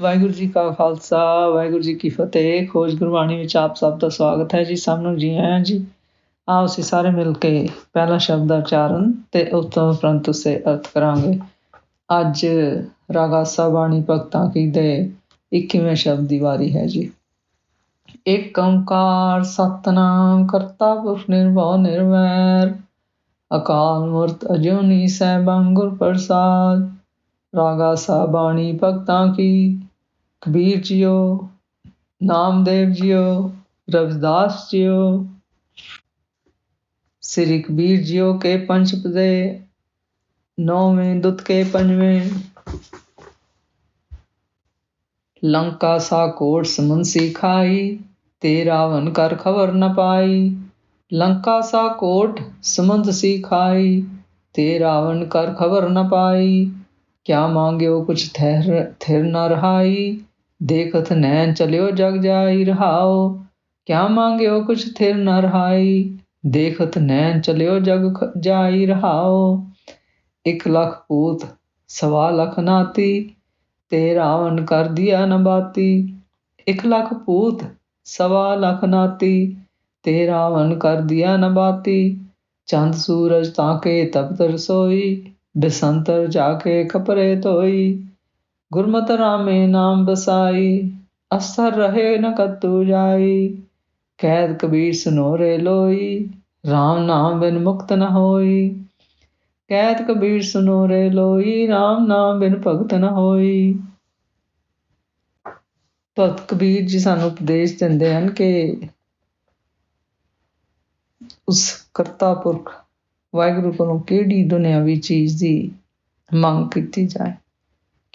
ਵਾਹਿਗੁਰੂ ਜੀ ਕਾ ਖਾਲਸਾ, ਵਾਹਿਗੁਰੂ ਜੀ ਕੀ ਫਤਿਹ। ਖੋਜ ਗੁਰਬਾਣੀ ਵਿੱਚ ਆਪ ਸਭ ਦਾ ਸਵਾਗਤ ਹੈ ਜੀ। ਸਭ ਨੂੰ ਜੀ ਆਇਆਂ ਜੀ। ਆਓ ਅਸੀਂ ਸਾਰੇ ਮਿਲ ਕੇ ਪਹਿਲਾ ਸ਼ਬਦ ਦਾ ਉਚਾਰਨ ਤੇ ਉਸ ਤੋਂ ਉਪਰੰਤ ਉਸੇ ਅਰਥ ਕਰਾਂਗੇ। ਅੱਜ ਰਾਗਾਸਾ ਬਾਣੀ ਭਗਤਾਂ ਕੀ ਦੇ 21ਵੇਂ ਸ਼ਬਦ ਦੀ ਵਾਰੀ ਹੈ ਜੀ। ਏਕ ਓੰਕਾਰ ਸਤਨਾਮ ਕਰਤਾ ਪੁਰਖ ਨਿਰਭਉ ਨਿਰਵੈਰ, ਅਕਾਲ ਮੂਰਤ ਅਜੂਨੀ ਸੈਭੰ ਗੁਰ ਪ੍ਰਸਾਦ। ਰਾਗਾ ਸਾਬਾਣੀ ਭਗਤਾਂ ਕੀ ਕਬੀਰ ਜੀਓ ਨਾਮਦੇਵ ਜੀਓ ਰਵਿਦਾਸ ਜੀਓ ਸ੍ਰੀ ਕਬੀਰ ਜੀਓ ਕੇ ਪੰਜ ਪਦੇ ਨੌਵੇਂ ਦੁੱਤ ਕੇ ਪੰਜਵੇਂ ਲੰਕਾ ਸਾ ਕੋਟ ਸਮੰਸੀ ਖਾਈ ਤੇ ਰਾਵਨ ਕਰ ਖਬਰ ਨ ਪਾਈ ਲੰਕਾ ਸਾ ਕੋਟ ਸਮੰਦ ਸੀ ਖਾਈ ਤੇ ਰਾਵਨ ਕਰ ਖਬਰ ਨ ਪਾਈ ਕਿਆ ਮੰਗਿਓ ਕੁਛ ਠਹਿਰ ਥਿਰ ਨ ਰਹਾਈ ਦੇਖਤ ਨੈਣ ਚਲਿਓ ਜਗ ਜਾਈ ਰਹਾਓ, ਕਿਆ ਮੰਗਿਓ ਕੁਛ ਥਿਰ ਨ ਰਹਾਈ? ਦੇਖਤ ਨੈਣ ਚਲਿਓ ਜਗ ਜਾਈ ਰਹਾਓ, ਇੱਕ ਲੱਖ ਪੂਤ ਸਵਾ ਲੱਖ ਨਾਤੀ, ਤੇ ਰਾਵਣ ਕਰ ਦਿਆ ਨ ਬਾਤੀ। ਇਕ ਲੱਖ ਪੂਤ ਸਵਾ ਲੱਖ ਨਾਤੀ, ਤੇ ਰਾਵਣ ਕਰ ਦਿਆ ਨ ਬਾਤੀ। ਚੰਦ ਸੂਰਜ ਤਾਂ ਕੇ ਤਪਤ ਰਸੋਈ, ਬਸੰਤਰ ਜਾ ਕੇ ਖਪਰੇ ਧੋਈ। ਗੁਰਮਤਿ ਰਾਮੇ ਨਾਮ ਬਸਾਈ, ਅਸਰ ਰਹੇ ਨ ਕਤੂ ਜਾਈ। ਕੈਦ ਕਬੀਰ ਸੁਨੋਰੇ ਲੋਈ RAM ਨਾਮ ਬਿਨ ਮੁਕਤ ਨ ਹੋਈ। ਕੈਦ ਕਬੀਰ ਸੁਨੋਰੇ ਲੋਈ RAM ਨਾਮ ਬਿਨ ਭਗਤ ਨ ਹੋਈ। ਭਗਤ ਕਬੀਰ ਜੀ ਸਾਨੂੰ ਉਪਦੇਸ਼ ਦਿੰਦੇ ਹਨ ਕਿ ਉਸ ਕਰਤਾ ਪੁਰਖ ਵਾਹਿਗੁਰੂ ਕੋਲੋਂ ਕਿਹੜੀ ਦੁਨਿਆਵੀ ਚੀਜ਼ ਦੀ ਮੰਗ ਕੀਤੀ ਜਾਏ।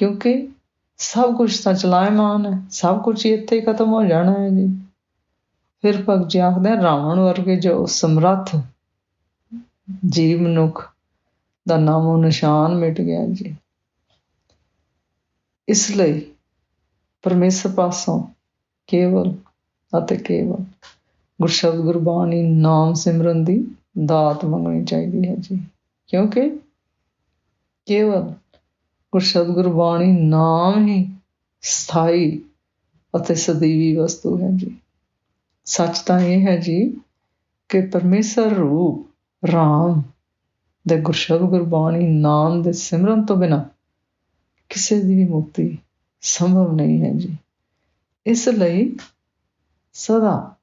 ਕਿਉਂਕਿ ਸਭ ਕੁਝ ਤਾਂ ਚਲਾਇਮਾਨ ਹੈ, ਸਭ ਕੁਝ ਇੱਥੇ ਹੀ ਖਤਮ ਹੋ ਜਾਣਾ ਹੈ ਜੀ। ਫਿਰ ਭਗਤ ਜੀ ਆਖਦੇ ਰਾਵਣ ਵਰਗੇ ਜੋ ਸਮਰੱਥ ਜੀਵ ਮਨੁੱਖ ਦਾ ਨਾਮੋ ਨਿਸ਼ਾਨ ਮਿਟ ਗਿਆ ਜੀ। ਇਸ ਲਈ ਪਰਮੇਸ਼ਰ ਪਾਸੋਂ ਕੇਵਲ ਅਤੇ ਕੇਵਲ ਗੁਰਸ਼ਬਦ ਗੁਰਬਾਣੀ, ਨਾਮ ਸਿਮਰਨ ਦੀ ਦਾਤ ਮੰਗਣੀ ਚਾਹੀਦੀ ਹੈ ਜੀ। ਕਿਉਂਕਿ ਕੇਵਲ ਗੁਰਸ਼ਬਦ ਗੁਰਬਾਣੀ ਨਾਮ ਹੀ ਸਥਾਈ ਅਤੇ ਸਦੀਵੀ ਵਸਤੂ ਹੈ ਜੀ। ਸੱਚ ਤਾਂ ਇਹ ਹੈ ਜੀ ਕਿ ਪਰਮੇਸ਼ਰ ਰੂਪ ਰਾਮ ਦੇ ਗੁਰਸ਼ਬਦ ਗੁਰਬਾਣੀ ਨਾਮ ਦੇ ਸਿਮਰਨ ਤੋਂ ਬਿਨਾ ਕਿਸੇ ਦੀ ਵੀ ਮੁਕਤੀ ਸੰਭਵ ਨਹੀਂ ਹੈ ਜੀ। ਇਸ ਲਈ ਸਦਾ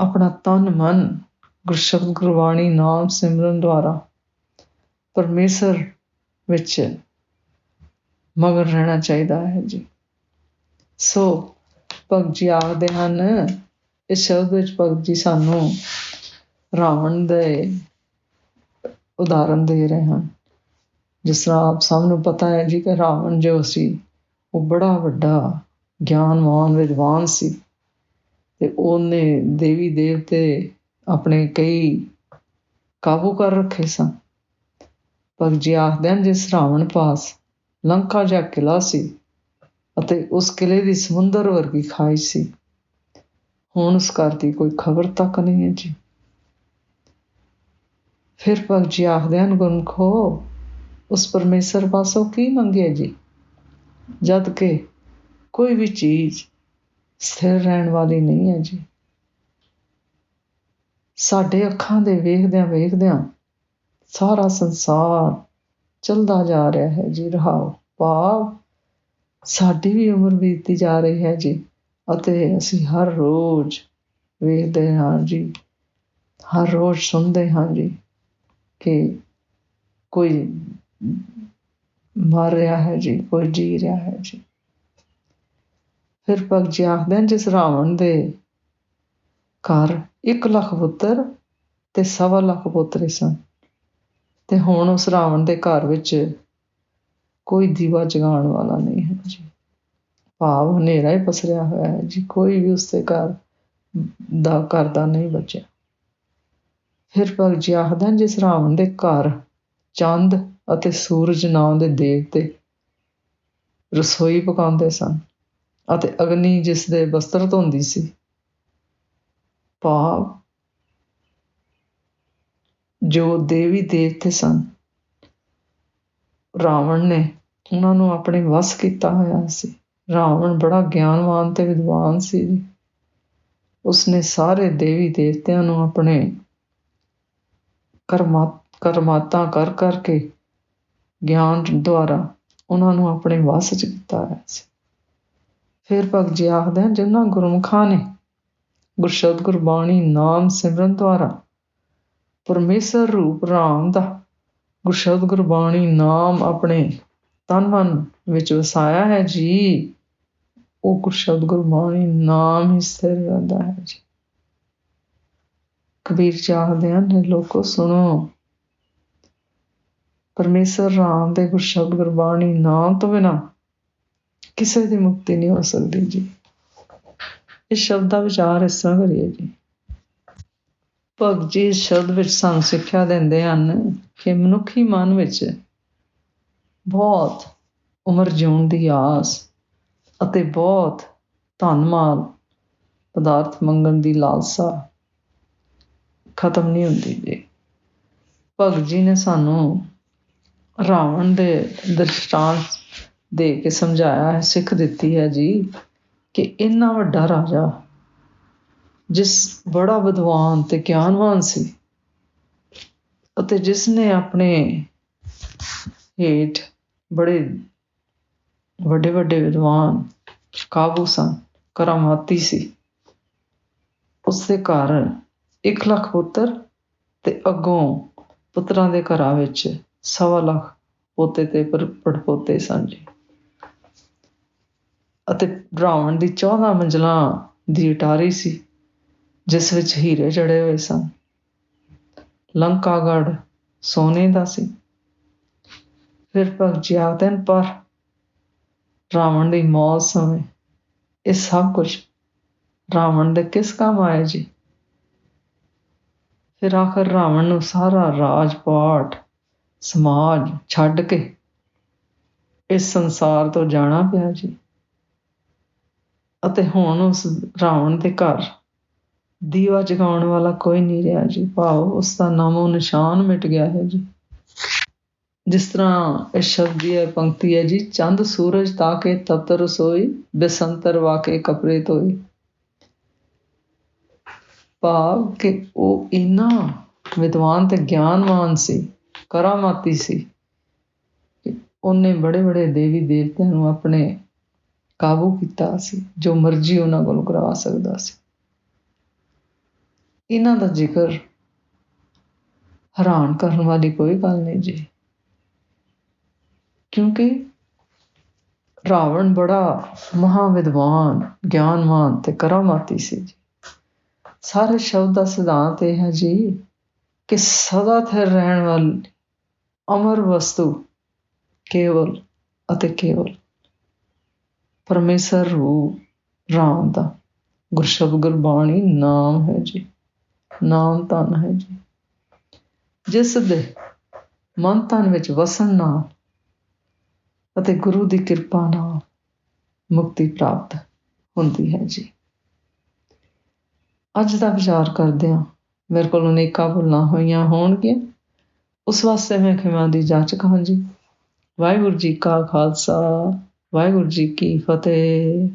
ਆਪਣਾ ਤਨ ਮਨ ਗੁਰਸ਼ਬਦ ਗੁਰਬਾਣੀ ਨਾਮ ਸਿਮਰਨ ਦੁਆਰਾ ਪਰਮੇਸ਼ਰ ਵਿੱਚ ਮਗਰ ਰਹਿਣਾ ਚਾਹੀਦਾ ਹੈ ਜੀ। ਸੋ ਭਗਤ ਜੀ ਆਖਦੇ ਹਨ, ਇਸ ਸ਼ਬਦ ਵਿੱਚ ਭਗਤ ਜੀ ਸਾਨੂੰ ਰਾਵਣ ਦੇ ਉਦਾਹਰਨ ਦੇ ਰਹੇ ਹਨ। ਜਿਸ ਤਰ੍ਹਾਂ ਆਪ ਸਭ ਨੂੰ ਪਤਾ ਹੈ ਜੀ ਕਿ ਰਾਵਣ ਜੋ ਸੀ, ਉਹ ਬੜਾ ਵੱਡਾ ਗਿਆਨਵਾਨ, ਵਿਦਵਾਨ ਸੀ ਤੇ ਉਹਨੇ ਦੇਵੀ ਦੇਵਤੇ ਆਪਣੇ ਕਈ ਕਾਬੂ ਕਰ ਰੱਖੇ ਸਨ। ਪਰ ਜੀ ਆਖਦੇ ਹਨ ਪਾਸ ਲੰਕਾ ਜਾ ਕਿਲਾ ਸੀ ਅਤੇ ਉਸ ਕਿਲੇ ਦੀ ਸਮੁੰਦਰ ਵਰਗੀ ਖਾਈ ਸੀ। ਹੁਣ ਉਸ ਘਰ ਦੀ ਕੋਈ ਖਬਰ ਤੱਕ ਨਹੀਂ ਹੈ ਜੀ। ਫਿਰ ਭਗਤ ਜੀ ਆਖਦੇ ਹਨ ਗੁਰਮਖੋ ਉਸ ਪਰਮੇਸ਼ਰ ਪਾਸੋਂ ਕੀ ਮੰਗੇ ਜੀ? ਜਦ ਕਿ ਕੋਈ ਵੀ ਚੀਜ਼ ਸਥਿਰ ਰਹਿਣ ਵਾਲੀ ਨਹੀਂ ਹੈ ਜੀ। ਸਾਡੇ ਅੱਖਾਂ ਦੇ ਵੇਖਦਿਆਂ ਵੇਖਦਿਆਂ ਸਾਰਾ ਸੰਸਾਰ ਚੱਲਦਾ ਜਾ ਰਿਹਾ ਹੈ ਜੀ, ਰਹਾਓ, ਭਾਵ ਸਾਡੀ ਵੀ ਉਮਰ ਬੀਤਦੀ ਜਾ ਰਹੀ ਹੈ ਜੀ ਅਤੇ ਅਸੀਂ ਹਰ ਰੋਜ਼ ਵੇਖਦੇ ਹਾਂ ਜੀ, ਹਰ ਰੋਜ਼ ਸੁਣਦੇ ਹਾਂ ਜੀ ਕਿ ਕੋਈ ਮਰ ਰਿਹਾ ਹੈ ਜੀ, ਕੋਈ ਜੀ ਰਿਹਾ ਹੈ ਜੀ। ਫਿਰ ਭਗਤ ਜੀ ਆਖਦੇ ਹਨ ਜਿਸ ਰਾਵਣ ਦੇ ਘਰ 1 ਲੱਖ ਪੁੱਤਰ ਤੇ ਸਵਾ ਲੱਖ ਪੁੱਤਰ ਸਨ। ਤੇ ਹੁਣ ਉਸ ਰਾਵਣ ਦੇ ਘਰ ਵਿੱਚ ਕੋਈ ਦੀਵਾ ਜਗਾਉਣ ਵਾਲਾ ਨਹੀਂ ਹੈ ਜੀ। ਭਾਵ ਹਨੇਰਾ ਹੀ ਪਸਰਿਆ ਹੋਇਆ ਹੈ ਜੀ, ਕੋਈ ਵੀ ਉਸ ਦੇ ਘਰ ਦਾ ਕਰਦਾ ਨਹੀਂ ਬਚਿਆ। ਫਿਰ ਭਗਤ ਜੀ ਆਖਦੇ ਜਿਸ ਰਾਵਣ ਦੇ ਘਰ ਚੰਦ ਅਤੇ ਸੂਰਜ ਨਾਂ ਦੇ ਦੇਵਤੇ ਰਸੋਈ ਪਕਾਉਂਦੇ ਸਨ ਅਤੇ ਅਗਨੀ ਜਿਸ ਦੇ ਬਸਤਰ ਧੋਂਦੀ ਸੀ, ਭਾਵ ਜੋ ਦੇਵੀ ਦੇਵਤੇ ਸਨ। ਰਾਵਣ ਨੇ ਉਹਨਾਂ ਨੂੰ ਆਪਣੇ ਵਸ ਕੀਤਾ ਹੋਇਆ ਸੀ। ਰਾਵਣ ਬੜਾ ਗਿਆਨਵਾਨ ਤੇ ਵਿਦਵਾਨ ਸੀ ਉਸਨੇ ਸਾਰੇ ਦੇਵੀ ਦੇਵਤਿਆਂ ਨੂੰ ਆਪਣੇ ਕਰਮਾ, ਕਰਮਾਤਾ ਕਰ ਕਰਕੇ ਗਿਆਨ ਦੁਆਰਾ ਉਹਨਾਂ ਨੂੰ ਆਪਣੇ ਵਸ ਚ ਕੀਤਾ ਹੋਇਆ ਸੀ। ਫਿਰ ਭਗਤ ਜੀ ਆਖਦੇ ਹਨ, ਜਿਨ੍ਹਾਂ ਗੁਰਮੁਖਾਂ ਨੇ ਗੁਰਸ਼ਬਦ ਗੁਰਬਾਣੀ ਨਾਮ ਸਿਮਰਨ ਦੁਆਰਾ ਪਰਮੇਸ਼ਰ ਰੂਪ ਰਾਮ ਦਾ ਗੁਰਸ਼ਬਦ ਗੁਰਬਾਣੀ ਨਾਮ ਆਪਣੇ ਤਨ ਮਨ ਵਿੱਚ ਵਸਾਇਆ ਹੈ ਜੀ। ਉਹ ਗੁਰਸ਼ਬਦ ਗੁਰਬਾਣੀ ਨਾਮ ਹੀ ਸਥਿਰ ਰਹਿੰਦਾ ਹੈ ਜੀ। ਕਬੀਰ ਚਾਹਦੇ ਹਨ ਲੋਕੋ ਸੁਣੋ। ਪਰਮੇਸ਼ਰ ਰਾਮ ਦੇ ਗੁਰਸ਼ਬਦ ਗੁਰਬਾਣੀ ਨਾਮ ਤੋਂ ਬਿਨਾ ਕਿਸੇ ਦੀ ਮੁਕਤੀ ਨਹੀਂ ਹੋ ਸਕਦੀ ਜੀ। ਇਸ ਸ਼ਬਦ ਦਾ ਵਿਚਾਰ ਇਸ ਤਰ੍ਹਾਂ ਕਰੀਏ ਜੀ। ਭਗਤ ਜੀ ਇਸ ਸ਼ਬਦ ਵਿੱਚ ਸਾਨੂੰ ਸਿੱਖਿਆ ਦਿੰਦੇ ਹਨ ਕਿ ਮਨੁੱਖੀ ਮਨ ਵਿੱਚ ਬਹੁਤ ਉਮਰ ਜਿਉਣ ਦੀ ਆਸ ਅਤੇ ਬਹੁਤ ਧਨ ਮਾਲ ਪਦਾਰਥ ਮੰਗਣ ਦੀ ਲਾਲਸਾ ਖਤਮ ਨਹੀਂ ਹੁੰਦੀ ਜੀ। ਭਗਤ ਜੀ ਨੇ ਸਾਨੂੰ ਰਾਵਣ ਦੇ ਦ੍ਰਿਸ਼ਟਾਂਤ ਦੇ ਕੇ ਸਮਝਾਇਆ ਹੈ ਸਿੱਖ ਦਿੱਤੀ ਹੈ ਜੀ ਕਿ ਇੰਨਾ ਵੱਡਾ ਰਾਜਾ ਜਿਸ ਬੜਾ ਵਿਦਵਾਨ ਤੇ ਗਿਆਨਵਾਨ ਸੀ ਅਤੇ ਜਿਸ ਨੇ ਆਪਣੇ ਹੇਠ ਬੜੇ ਵੱਡੇ ਵੱਡੇ ਵਿਦਵਾਨ ਕਾਬੂ ਸਨ, ਕਰਾਮਾਤੀ ਸੀ, ਉਸਦੇ ਘਰ 1 ਲੱਖ ਪੁੱਤਰ ਤੇ ਅੱਗੋਂ ਪੁੱਤਰਾਂ ਦੇ ਘਰਾਂ ਵਿੱਚ ਸਵਾ ਲੱਖ ਪੋਤੇ ਤੇ ਪੜਪੋਤੇ ਸਨ ਜੀ। ਅਤੇ ਰਾਵਣ ਦੀ 14 ਮੰਜ਼ਲਾਂ ਦੀ ਅਟਾਰੀ ਸੀ। ਜਿਸ ਵਿੱਚ ਹੀਰੇ ਜੜੇ ਹੋਏ ਸਨ। ਲੰਕਾਗੜ ਸੋਨੇ ਦਾ ਸੀ। ਫਿਰ ਭਗਤ ਆਖਦੇ ਹਨ, ਪਰ ਰਾਵਣ ਦੀ ਮੌਤ ਸਮੇਂ ਇਹ ਸਭ ਕੁਝ ਰਾਵਣ ਦੇ ਕਿਸ ਕੰਮ ਆਇਆ ਜੀ? ਫਿਰ ਆਖਰ ਰਾਵਣ ਨੂੰ ਸਾਰਾ ਰਾਜਪਾਟ ਸਮਾਜ ਛੱਡ ਕੇ ਇਸ ਸੰਸਾਰ ਤੋਂ ਜਾਣਾ ਪਿਆ ਜੀ। ਅਤੇ ਹੁਣ ਉਸ ਰਾਵਣ ਦੇ ਘਰ ਦੀਵਾ ਜਗਾਉਣ ਵਾਲਾ ਕੋਈ ਨਹੀਂ ਰਿਹਾ ਜੀ। ਭਾਵ ਉਸ ਦਾ ਨਾਮੋ ਨਿਸ਼ਾਨ ਮਿਟ ਗਿਆ ਹੈ ਜੀ। ਜਿਸ ਤਰ੍ਹਾਂ ਇਹ ਸ਼ਬਦ ਦੀ ਹੈ ਪੰਕਤੀ ਹੈ ਜੀ, ਚੰਦ ਸੂਰਜ ਤਾਕੇ ਤਪਤ ਰਸੋਈ ਬਸੰਤਰ ਵਾਕੇ ਕਪੜੇ ਧੋਈ ਭਾਵ ਕਿ ਉਹ ਇਨਾ ਵਿਦਵਾਨ ਤੇ ਗਿਆਨਵਾਨ ਸੀ, ਕਰਾਮਾਤੀ ਸੀ ਉਹਨੇ ਬੜੇ ਬੜੇ ਦੇਵੀ ਦੇਵਤਿਆਂ ਨੂੰ ਆਪਣੇ ਕਾਬੂ ਕੀਤਾ ਸੀ, ਜੋ ਮਰਜ਼ੀ ਉਹਨਾਂ ਕੋਲ ਕਰਵਾ ਸਕਦਾ ਸੀ। ਇਹਨਾਂ ਦਾ ਜ਼ਿਕਰ ਹੈਰਾਨ ਕਰਨ ਵਾਲੀ ਕੋਈ ਗੱਲ ਨਹੀਂ ਜੀ। ਕਿਉਂਕਿ ਰਾਵਣ ਬੜਾ ਮਹਾਵਿਦਵਾਨ, ਗਿਆਨਵਾਨ ਤੇ ਕਰਾਮਾਤੀ ਸੀ ਜੀ। ਸਾਰੇ ਸ਼ਬਦ ਦਾ ਸਿਧਾਂਤ ਇਹ ਹੈ ਜੀ ਕਿ ਸਦਾ ਥਿਰ ਰਹਿਣ ਵਾਲੀ ਅਮਰ ਵਸਤੂ ਕੇਵਲ ਅਤੇ ਕੇਵਲ ਪਰਮੇਸ਼ਰ ਰੂਪ ਰਾਮ ਦਾ ਗੁਰਸ਼ਬਦ ਗੁਰਬਾਣੀ ਨਾਮ ਹੈ ਜੀ। ਨਾਮ ਧਨ ਹੈ ਜੀ। ਜਿਸ ਦੇ ਮਨ ਤਨ ਵਿੱਚ ਵਸਣ ਨਾਲ ਅਤੇ ਗੁਰੂ ਦੀ ਕਿਰਪਾ ਨਾਲ ਮੁਕਤੀ ਪ੍ਰਾਪਤ ਹੁੰਦੀ ਹੈ ਜੀ। ਅੱਜ ਦਾ ਵਿਚਾਰ ਕਰਦੇ ਹਾਂ। ਮੇਰੇ ਕੋਲ ਅਨੇਕਾਂ ਭੁੱਲਾਂ ਹੋਈਆਂ ਹੋਣਗੀਆਂ। ਉਸ ਵਾਸਤੇ ਮੈਂ ਖਿਮਾ ਦੀ ਜਾਚਕ ਹਾਂ ਜੀ। ਵਾਹਿਗੁਰੂ ਜੀ ਕਾ ਖਾਲਸਾ, ਵਾਹਿਗੁਰੂ ਜੀ ਕੀ ਫਤਿਹ।